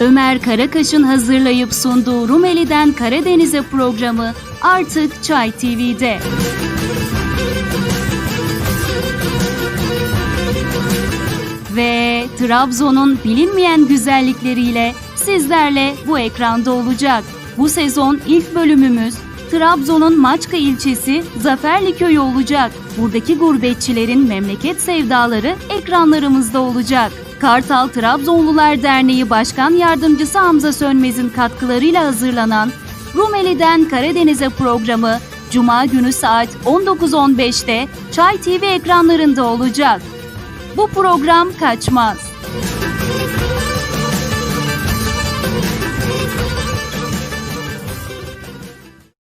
Ömer Karakaş'ın hazırlayıp sunduğu Rumeli'den Karadeniz'e programı artık Çay TV'de. Ve Trabzon'un bilinmeyen güzellikleriyle sizlerle bu ekranda olacak. Bu sezon ilk bölümümüz Trabzon'un Maçka ilçesi Zaferli köyü olacak. Buradaki gurbetçilerin memleket sevdaları ekranlarımızda olacak. Kartal Trabzonlular Derneği Başkan Yardımcısı Hamza Sönmez'in katkılarıyla hazırlanan Rumeli'den Karadeniz'e programı Cuma günü saat 19.15'te Çay TV ekranlarında olacak. Bu program kaçmaz.